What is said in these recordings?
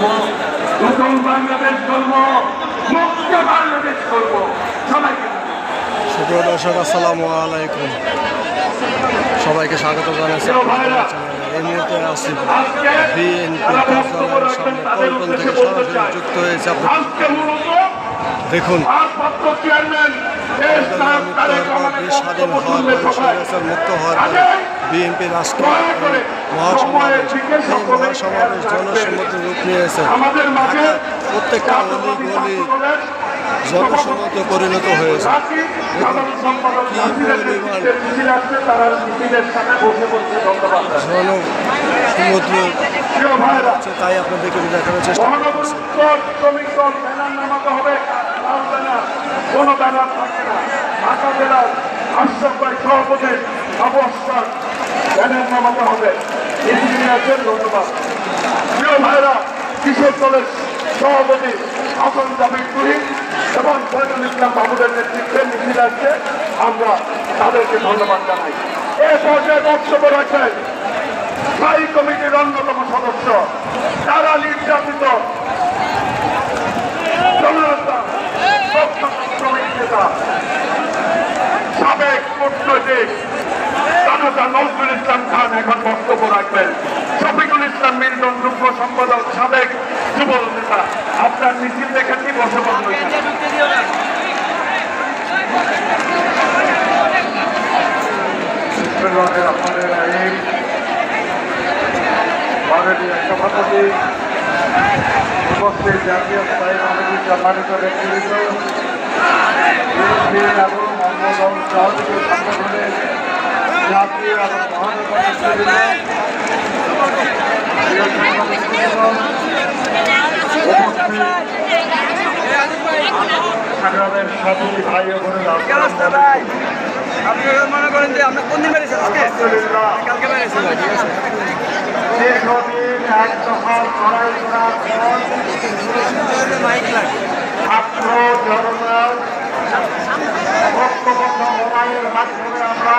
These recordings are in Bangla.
করব নতুন বাংলাদেশ করব মুক্ত বাংলাদেশ করব সবাইকে সুপ্রিয় দর্শক আসসালামু আলাইকুম। সবাইকে স্বাগত জানাচ্ছি আপনাদের চ্যানেলে। এই মুহূর্তে আছি বিএনপি কার্যালয়ের সামনে পল্টন থেকে সরাসরি যুক্ত হয়েছে দেখুন। চেয়ারম্যান দেশ নায়ক মুক্ত হওয়ার পর রহমানের দেশ স্বাধীন হওয়ার পরে স্বৈরাচার মুক্ত হওয়ার পরে বিএনপি রাষ্ট্র মহাসমাবেশ এই মহাসমাবেশ জনসম্মত রূপ নিয়েছে প্রত্যেকটা অলি গলি জনসম্মত পরিণত হয়েছে। জনসমুদ্র তাই আপনাদেরকে দেখানোর চেষ্টা করছি। কোনো ব্যানার থাকে না। ঢাকা জেলার আশ্রয় সভাপতি অবস্থান। ব্যানার নামাতে হবে। ইঞ্জিনিয়ারদের ধন্যবাদ। প্রিয় ভাইরা কিশোর দলের সভাপতি হাসান জামিন তুহিন এবং ফয়জুল ইসলাম বাবুদের নেতৃত্বে আসছে আমরা তাদেরকে ধন্যবাদ জানাই। এ পর্যায়ে বক্তব্য রাখেন স্থায়ী কমিটির অন্যতম সদস্য, তারা নির্যাতিত এখন বক্তব্য রাখবেন। শফিকুল ইসলাম মিল্টন যুগ্ম সম্পাদক, সাবেক যুব নেতা। আপনার মিছিল দেখেছি বসে বন্ধ আপনাদের আইন মাননীয় সভাপতি, উপস্থিত জাতীয় সাথী ভাই আলাইকুম। আপনি মনে করেন যে আমরা কোন দিন বেরিয়েছেন আজকে কালকে বেরিয়েছেন দীর্ঘদিন এক দফা লড়াই করার পর ছাত্র জনতার ঐক্যবদ্ধ লড়াইয়ের মাধ্যমে আমরা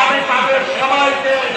আমি তাদের সবাইকে